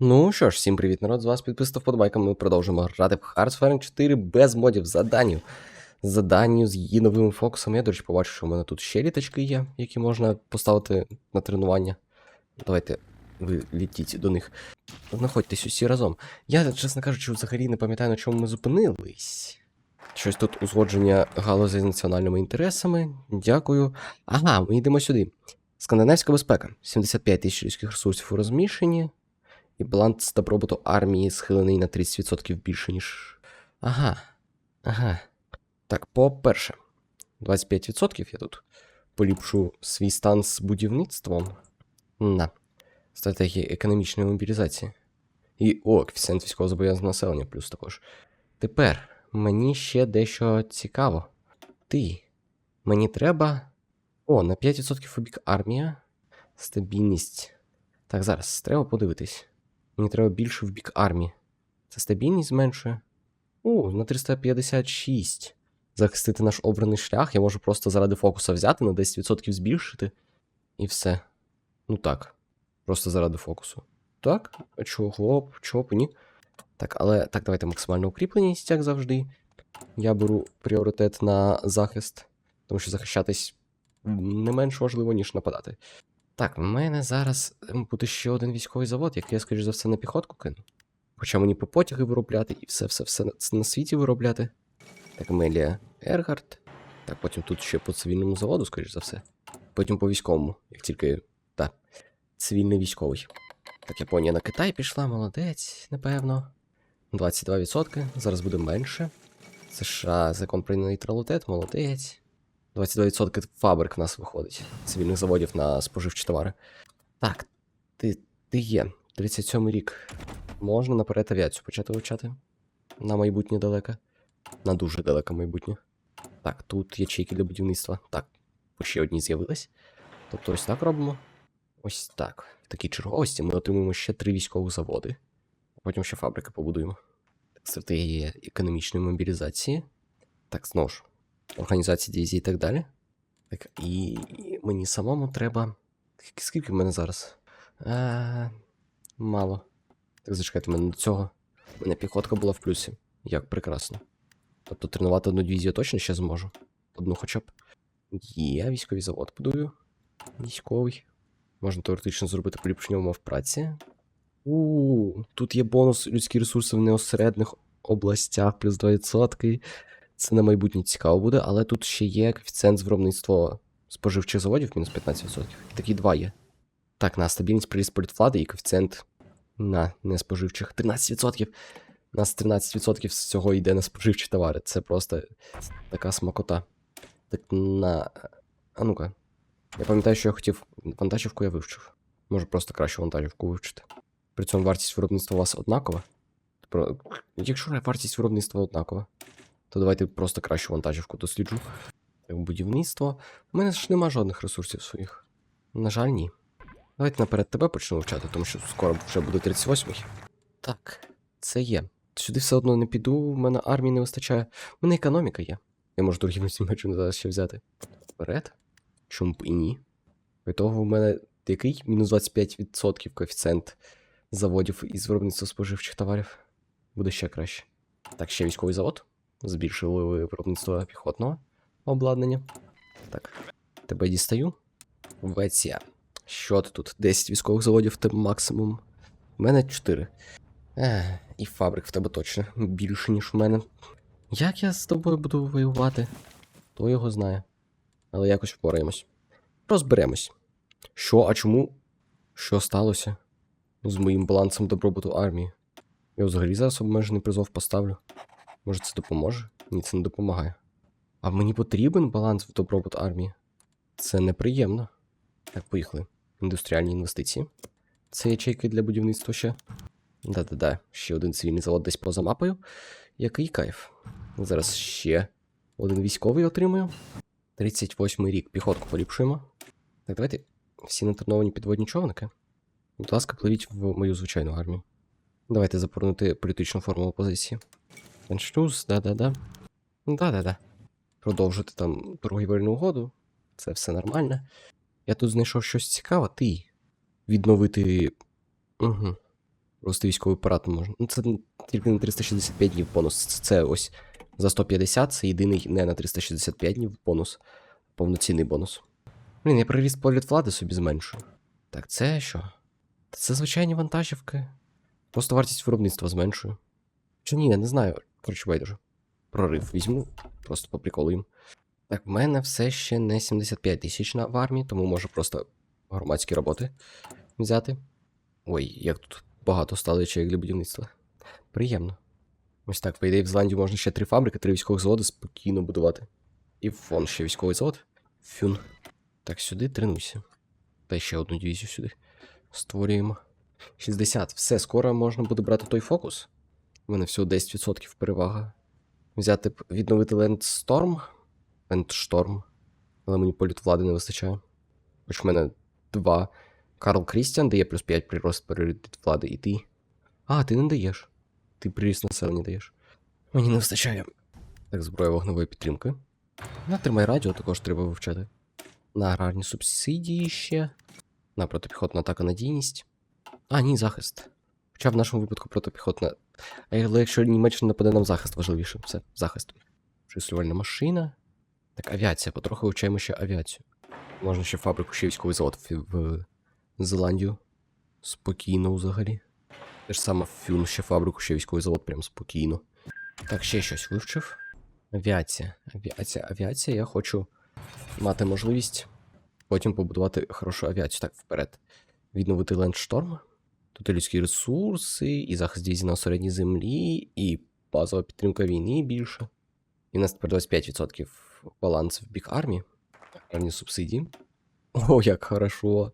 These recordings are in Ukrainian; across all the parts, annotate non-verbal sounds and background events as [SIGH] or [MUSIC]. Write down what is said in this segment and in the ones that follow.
Ну що ж, всім привіт, народ, з вас підписав вподобайка. Ми продовжимо грати в Hearts 4 без модів заданню. Заданню з її новими фокусами. Я, до речі, побачив, що в мене тут ще літачки є, які можна поставити на тренування. Давайте ви літіть до них. Знаходьтесь усі разом. Я, чесно кажучи, взагалі не пам'ятаю, на чому ми зупинились. Щось тут узгодження галузей з національними інтересами. Дякую. Ага, ми йдемо сюди. Скандинавська безпека. 75 тисяч людських ресурсів у розміщенні. І баланс добробуту армії схилений на 30% більше, ніж. Ага. Ага. Так, по-перше, 25% я тут поліпшу свій стан з будівництвом. На. Стратегія економічної мобілізації. І о, коефіцієнт військового зобов'язаного населення плюс також. Тепер мені ще дещо цікаво. Ти. Мені треба. О, на 5% у бік армія. Стабільність. Так, зараз треба подивитись. Мені треба більше в бік армії. Це стабільність зменшує. У, на 356. Захистити наш обраний шлях. Я можу просто заради фокуса взяти на 10% збільшити. І все. Ну так. Просто заради фокусу. Так? А чого? Чого б ні? Так, але так, давайте максимальну укріпленість, як завжди. Я беру пріоритет на захист, тому що захищатись не менш важливо, ніж нападати. Так, в мене зараз ем, буде ще один військовий завод, який я, скоріш за все, на піхотку кину. Хоча мені по потяги виробляти і все-все-все на, світі виробляти. Так, Мелія Ергард. Так, потім тут ще по цивільному заводу, скоріш за все. Потім по військовому, як тільки. Так, цивільний військовий. Так, Японія на Китай пішла, молодець, напевно. 22%, зараз буде менше. США закон про нейтралітет, молодець. 22% фабрик в нас виходить. Цивільних заводів на споживчі товари. Так, ти, ти є. 37 рік. Можна наперед авіацію почати вивчати. На майбутнє далеке. На дуже далеке майбутнє. Так, тут ячейки для будівництва. Так, ще одні з'явились. Тобто ось так робимо. Ось так. В такій черговості ми отримуємо ще три військові заводи. Потім ще фабрики побудуємо. Стратегія економічної мобілізації. Так, знову ж. Організації дивізії і так далі. Так, і мені самому треба. Скільки- в мене зараз? А, мало. Так, зачекайте, мене до цього. У мене піхотка була в плюсі. Як прекрасно. Тобто тренувати одну дивізію точно ще зможу. Одну хоча б. Є, військовий завод будую. Військовий. Можна теоретично зробити поліпшення умов праці. У, тут є бонус людські ресурси в неосередних областях, плюс 2%. Це на майбутнє цікаво буде, але тут ще є коефіцієнт з споживчих заводів мінус 15%. Такі два є. Так, на стабільність приріст політвлади і коефіцієнт на неспоживчих 13%. У нас 13% з цього йде на споживчі товари. Це просто така смакота. Так на. А ну-ка. Я пам'ятаю, що я хотів. Вантажівку я вивчив. Можу просто кращу вантажівку вивчити. При цьому вартість виробництва у вас однакова. Про... Якщо вартість виробництва однакова, то давайте просто кращу вантажівку досліджу. Будівництво. У мене ж нема жодних ресурсів своїх. На жаль, ні. Давайте наперед тебе почну вивчати, тому що скоро вже буде 38-й. Так, це є. Сюди все одно не піду, в мене армії не вистачає. У мене економіка є. Я можу торгівлю з зараз ще взяти. Вперед? Чому б і ні? Від того в мене який? Мінус 25% коефіцієнт заводів із виробництва споживчих товарів. Буде ще краще. Так, ще військовий завод. Збільшили виробництво піхотного обладнання. Так, тебе дістаю. Веція. Що ти тут? 10 військових заводів тебе максимум. У мене 4. Ех, і фабрик в тебе точно більше, ніж в мене. Як я з тобою буду воювати? Хто його знає. Але якось впораємось. Розберемось. Що, а чому? Що сталося з моїм балансом добробуту армії? Я взагалі зараз обмежений призов поставлю. Може, це допоможе? Ні, це не допомагає. А мені потрібен баланс в добробут армії? Це неприємно. Так, поїхали. Індустріальні інвестиції. Це ячейки для будівництва ще. Да-да-да, ще один цивільний завод десь поза мапою. Який кайф. Зараз ще один військовий отримую. 38 рік. Піхотку поліпшуємо. Так, давайте всі натреновані підводні човники. Будь ласка, пливіть в мою звичайну армію. Давайте заповнити політичну форму опозиції. Аншлюз, да-да-да. Да-да-да. Продовжити там торгівельну угоду. Це все нормально. Я тут знайшов щось цікаве, ти. Відновити. Угу. Просто військовий парад можна. Ну, це тільки на 365 днів бонус. Це, ось за 150, це єдиний не на 365 днів бонус. Повноцінний бонус. Блін, я приріст погляд влади собі зменшую. Так, це що? Це звичайні вантажівки. Просто вартість виробництва зменшую. Чи ні, я не знаю. Коротше, байдуже. Прорив візьму, просто по приколу їм. Так, в мене все ще не 75 тисяч в армії, тому можу просто громадські роботи взяти. Ой, як тут багато стало ячеїк для будівництва. Приємно. Ось так, по ідеї, в Зеландії можна ще три фабрики, три військових заводи спокійно будувати. І вон ще військовий завод. Фюн. Так, сюди тренуйся. Та ще одну дивізію сюди. Створюємо. 60. Все, скоро можна буде брати той фокус. У мене всього 10% перевага. Взяти б відновити Ленdstorm. Ленdstorm. Але мені політ влади не вистачає. Хоч в мене два. Карл Крістіан дає плюс 5 прирост пріоритет влади, і ти. А, ти не даєш. Ти приріст населення даєш. Мені не вистачає. Так, зброя вогневої підтримки. На тримай радіо також треба вивчати. На аграрні субсидії ще. На протипіхотна атака надійність. А, ні, захист. Хоча в нашому випадку протипіхотна. Але якщо Німеччина нападе нам захист важливіше. Все, захист. Числювальна машина. Так, авіація, потроху вивчаємо ще авіацію. Можна ще фабрику, ще військовий завод в, Зеландію. Спокійно взагалі. Те ж саме фюн, ще фабрику, ще військовий завод, прям спокійно. Так, ще щось вивчив. Авіація. Авіація, авіація. Я хочу мати можливість потім побудувати хорошу авіацію. Так, вперед. Відновити лендшторм. Тут і людські ресурси, і захист дивізії на середній землі, і базова підтримка війни більше. І в нас тепер 25% баланс в бік армії. Армії субсидії. [LAUGHS] О, як хорошо.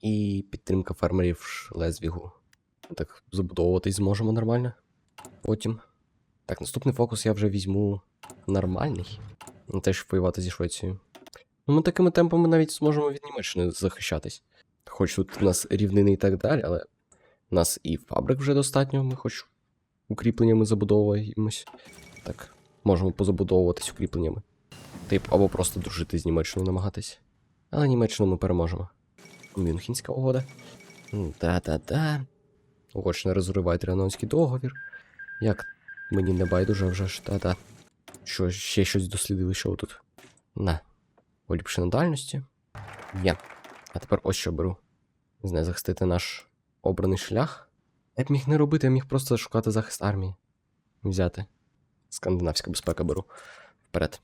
І підтримка фермерів Шлезвігу. Так, забудовуватись зможемо нормально. Потім. Так, наступний фокус я вже візьму нормальний. На те, щоб воювати зі Швецією. Ну, ми такими темпами навіть зможемо від Німеччини захищатись. Хоч тут у нас рівнини і так далі, але у нас і фабрик вже достатньо, ми хоч укріпленнями забудовуємось. Так, можемо позабудовуватись укріпленнями. Тип, або просто дружити з Німеччиною намагатись. Але Німеччину ми переможемо. Мюнхенська угода. Та-та-та. Угорщина розриває Тріанонський договір. Як мені не байдуже вже ж, та-та. Що, ще щось дослідили, що тут? На. Поліпшення дальності. Є. А тепер ось що беру. Не захистити наш обраний шлях. Я б міг не робити, я міг просто шукати захист армії. Взяти. Скандинавська безпека беру. Вперед.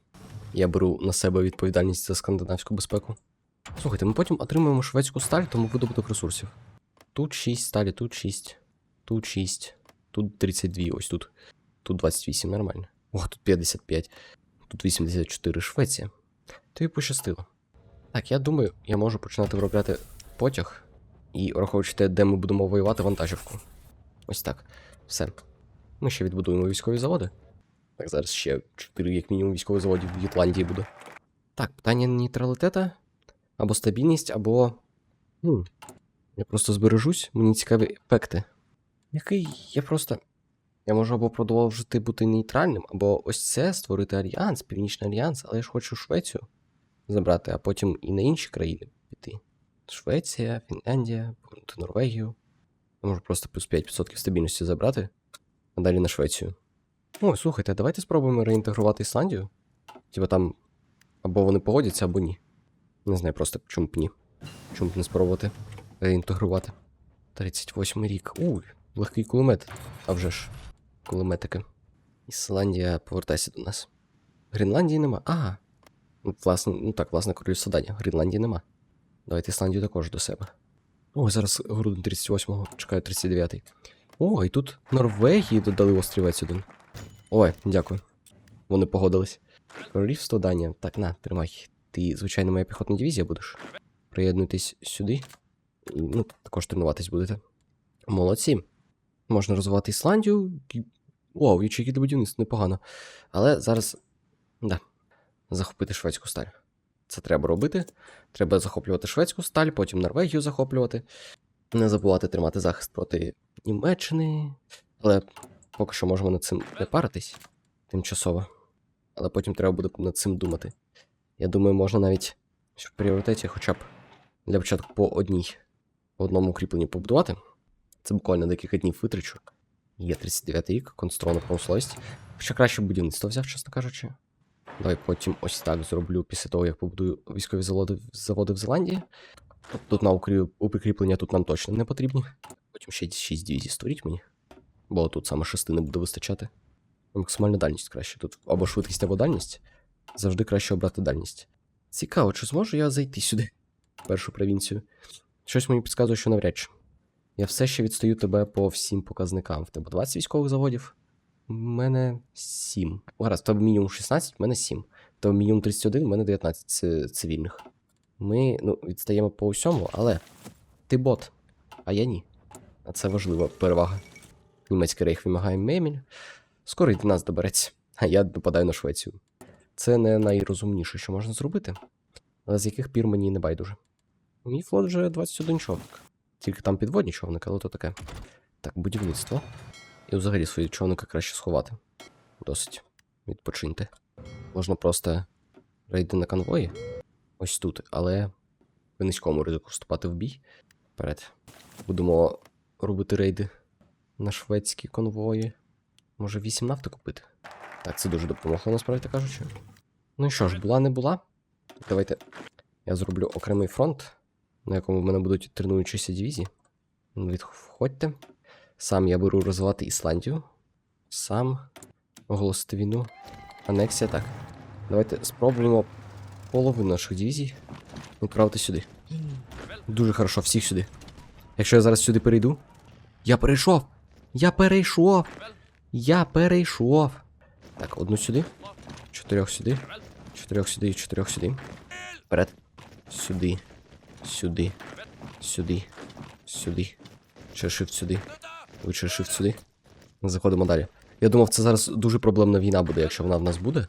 Я беру на себе відповідальність за скандинавську безпеку. Слухайте, ми потім отримуємо шведську сталь, тому видобуток ресурсів. Тут 6 сталі, тут 6, тут 6, тут 32, ось тут. Тут 28, нормально. О, тут 55, тут 84 Швеція. Тобі пощастило. Так, я думаю, я можу починати виробляти потяг і враховуючи те, де ми будемо воювати вантажівку. Ось так. Все. Ми ще відбудуємо військові заводи. Так, зараз ще 4, як мінімум, військових заводів в Ютландії буде. Так, питання нейтралітета. Або стабільність, або. Ну, я просто збережусь, мені цікаві ефекти. Який я просто. Я можу або продовжити бути нейтральним, або ось це створити альянс, Північний альянс, але я ж хочу Швецію забрати, а потім і на інші країни піти. Швеція, Фінляндія, повернути Норвегію. Можу просто плюс 5% стабільності забрати, а далі на Швецію. Ой, слухайте, давайте спробуємо реінтегрувати Ісландію. Типа там або вони погодяться, або ні. Не знаю просто чому б ні. Чому б не спробувати реінтегрувати. 38 рік. Уй, легкий кулемет. А вже ж, кулеметики. Ісландія, повертайся до нас. Гренландії нема. А. Ну, власне, ну так, власне, королівство Данія. Гренландії нема. Давайте Ісландію також до себе. О, зараз грудень 38-го, чекаю 39-й. О, і тут Норвегії додали острівець один. Ой, дякую. Вони погодились. Королівство Данія. Так, на, тримай. Ти, звичайно, моя піхотна дивізія будеш. Приєднуйтесь сюди. Ну, також тренуватись будете. Молодці. Можна розвивати Ісландію. О, ячейки для будівництва непогано. Але зараз. Да. Захопити шведську сталь. Це треба робити. Треба захоплювати шведську сталь, потім Норвегію захоплювати. Не забувати тримати захист проти Німеччини. Але поки що можемо над цим не паритись тимчасово. Але потім треба буде над цим думати. Я думаю, можна навіть в пріоритеті хоча б для початку по одній, одному укріпленні побудувати. Це буквально декілька днів витрачу. Є 39 рік, конструована промисловість. Ще краще будівництво взяв, чесно кажучи. Давай потім ось так зроблю після того, як побудую військові заводи, заводи в Зеландії. Тут на укрі- укріплення тут нам точно не потрібні. Потім ще 6 дивізій створіть мені. Бо тут саме шести не буде вистачати. Максимальна дальність краще. Тут або швидкість, або дальність. Завжди краще обрати дальність. Цікаво, чи зможу я зайти сюди, в першу провінцію. Щось мені підказує, що навряд чи. Я все ще відстаю тебе по всім показникам. В тебе 20 військових заводів. У мене 7. Гаразд, в тебе мінімум 16, в мене 7. В тебе мінімум 31, в мене 19 ці- цивільних. Ми ну, відстаємо по усьому, але ти бот, а я ні. А це важлива перевага. Німецький рейх вимагає меміль. Скоро й до нас добереться, а я нападаю на Швецію. Це не найрозумніше, що можна зробити, але з яких пір мені не байдуже. Мій флот вже 21 човник. Тільки там підводні човники, але то таке. Так, будівництво. І взагалі свої човники краще сховати. Досить. Відпочиньте. Можна просто рейди на конвої. Ось тут, але при низькому ризику вступати в бій. Вперед. Будемо робити рейди на шведські конвої. Може, 8 нафти купити? Так, це дуже допомогло, насправді кажучи. Ну і що ж, була не була. Давайте я зроблю окремий фронт, на якому в мене будуть тренуючіся дивізії. Відходьте. Сам я беру розвивати Ісландію. Сам оголосити війну. Анексія, так. Давайте спробуємо половину наших дивізій відправити сюди. Дуже хорошо, всіх сюди. Якщо я зараз сюди перейду. Я перейшов! Я перейшов! Я перейшов! Так, одну сюди. Чотирьох сюди. Чотирьох сюди і чотирьох сюди. Вперед. Сюди. Сюди. Сюди. Сюди. Shift сюди. Ви ще shift сюди. Заходимо далі. Я думав, це зараз дуже проблемна війна буде, якщо вона в нас буде.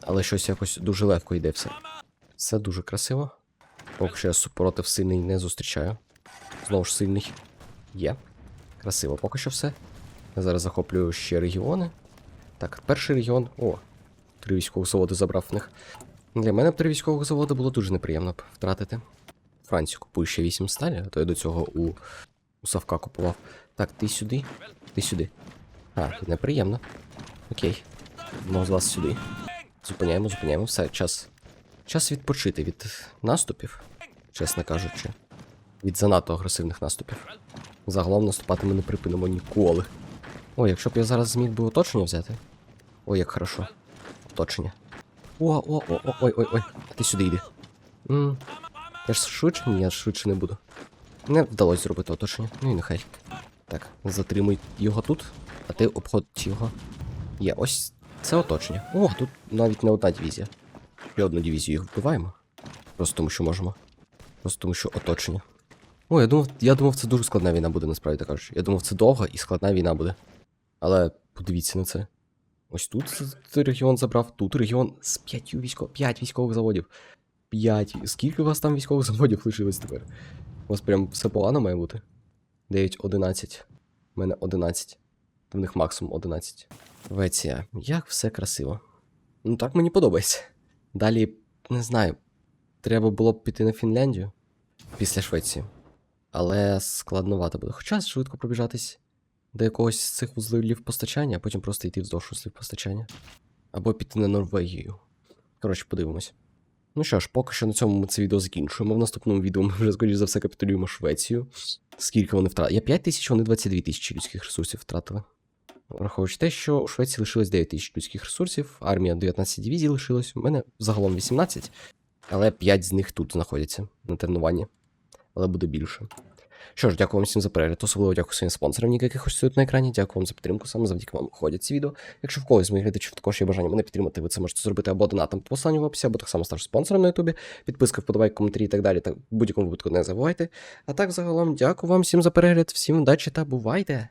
Але щось якось дуже легко йде все. Все дуже красиво. Поки що я супротив сильний не зустрічаю. Знову ж сильний. Є. Красиво, поки що все. Я зараз захоплюю ще регіони. Так, перший регіон. О, три військових заводи забрав в них. Для мене б три військових заводи було дуже неприємно б втратити. Францію купую ще 8 сталі, а то я до цього у, у Савка купував. Так, ти сюди, ти сюди. А, неприємно. Окей. Ну, з вас сюди. Зупиняємо, зупиняємо. Все, час. Час відпочити від наступів, чесно кажучи. Від занадто агресивних наступів. Загалом наступати ми не припинимо ніколи. Ой, якщо б я зараз зміг би оточення взяти. Ой, як хорошо. Оточення. О, о, о, о, ой, ой, ой. Ти сюди йди. м Я ж швидше? Ні, я ж швидше не буду. Не вдалося зробити оточення. Ну і нехай. Так, затримуй його тут, а ти обходь його. Є, ось це оточення. О, тут навіть не одна дивізія. Ще одну дивізію їх вбиваємо. Просто тому, що можемо. Просто тому, що оточення. О, я думав, я думав, це дуже складна війна буде, насправді кажучи. Я думав, це довга і складна війна буде. Але подивіться на це. Ось тут регіон забрав, тут регіон з п'ятью військов... п'ять військових заводів. П'ять. Скільки у вас там військових заводів лишилось тепер? У вас прям все погано має бути. 9, 11. У мене 11. В них максимум 11. Веція. Як все красиво. Ну так мені подобається. Далі, не знаю. Треба було б піти на Фінляндію після Швеції. Але складновато буде. Хоча швидко пробіжатись до якогось з цих вузлів постачання, а потім просто йти вздовж вузлів постачання. Або піти на Норвегію. Коротше, подивимось. Ну що ж, поки що на цьому ми це відео закінчуємо. В наступному відео ми вже, скоріш за все, капітулюємо Швецію. Скільки вони втратили? Я 5 тисяч, вони 22 тисячі людських ресурсів втратили. Враховуючи те, що у Швеції лишилось 9 тисяч людських ресурсів, армія 19 дивізій лишилось, у мене загалом 18, але 5 з них тут знаходяться на тренуванні. Але буде більше. Що ж, дякую вам всім за перегляд. Особливо дякую своїм спонсорам, яких тут на екрані. Дякую вам за підтримку. Саме завдяки вам ходять ці відео. Якщо в когось з моїх глядачів також є бажання мене підтримати, ви це можете зробити або донатом по посланню в описі, або так само ставши спонсором на Ютубі. Підписка, вподобайка, коментарі і так далі. Так в будь-якому випадку не забувайте. А так, загалом, дякую вам всім за перегляд, всім удачі та бувайте!